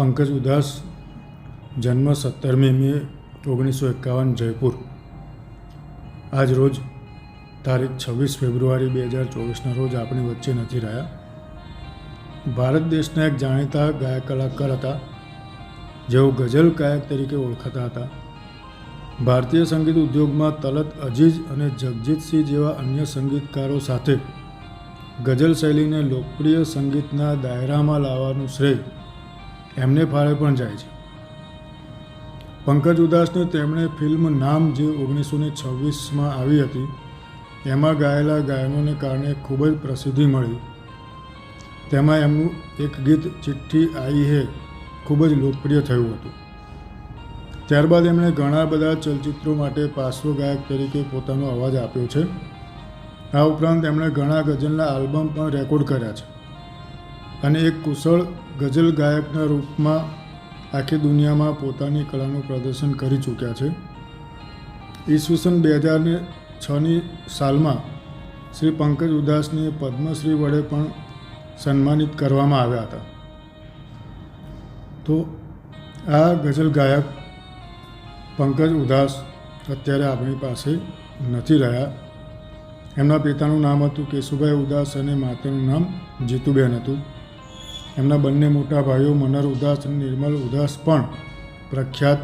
પંકજ ઉદાસ, જન્મ સત્તરમી મે ઓગણીસો એકાવન જયપુર. આજ રોજ તારીખ છવ્વીસ ફેબ્રુઆરી બે હજાર ચોવીસના રોજ આપણી વચ્ચે નથી રહ્યા. ભારત દેશના એક જાણીતા ગાયક કલાકાર હતા, જેઓ ગઝલ ગાયક તરીકે ઓળખાતા હતા. ભારતીય સંગીત ઉદ્યોગમાં તલત અજીજ અને જગજીતસિંહ જેવા અન્ય સંગીતકારો સાથે ગઝલ શૈલીને લોકપ્રિય સંગીતના દાયરામાં લાવવાનું શ્રેય એમને ફાળે પણ જાય છે. પંકજ ઉદાસને તેમણે ફિલ્મ નામ જે ઓગણીસો ને છવ્વીસમાં આવી હતી, એમાં ગાયેલા ગાયનોને કારણે ખૂબ જ પ્રસિદ્ધિ મળી. તેમાં એમનું એક ગીત, ચિઠ્ઠી આઈ હે, ખૂબ જ લોકપ્રિય થયું હતું. ત્યારબાદ એમણે ઘણા બધા ચલચિત્રો માટે પાર્શ્વ ગાયક તરીકે પોતાનો અવાજ આપ્યો છે. આ ઉપરાંત એમણે ઘણા ગઝલના આલ્બમ પણ રેકોર્ડ કર્યા છે. અને એક કુશળ ગઝલ ગાયકના રૂપમાં આખી દુનિયામાં પોતાની કલાનું પ્રદર્શન કરી ચૂક્યા છે. ઈસવીસન બે હજારને છની સાલમાં શ્રી પંકજ ઉદાસને પદ્મશ્રી વડે પણ સન્માનિત કરવામાં આવ્યા હતા. તો આ ગઝલ ગાયક પંકજ ઉદાસ અત્યારે આપણી પાસે નથી રહ્યા. એમના પિતાનું નામ હતું કેશુભાઈ ઉદાસ અને માતાનું નામ જીતુબેન હતું. એમના બંને મોટા ભાઈઓ મનર ઉદાસ અને નિર્મલ ઉદાસ પણ પ્રખ્યાત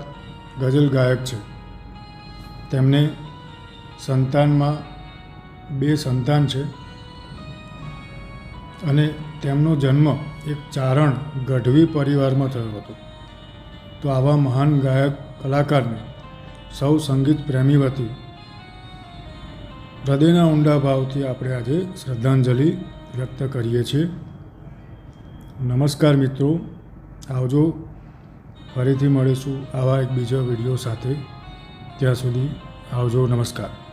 ગઝલ ગાયક છે. તેમને સંતાનમાં બે સંતાન છે અને તેમનો જન્મ એક ચારણ ગઢવી પરિવારમાં થયો હતો. તો આવા મહાન ગાયક કલાકારને સૌ સંગીત પ્રેમી વતી હૃદયના ઊંડા ભાવથી આપણે આજે શ્રદ્ધાંજલિ વ્યક્ત કરીએ છીએ. નમસ્કાર મિત્રો. આવજો. ફરીથી મળીશું આવા એક બીજા વીડિયો સાથે. ત્યાં સુધી આવજો. નમસ્કાર.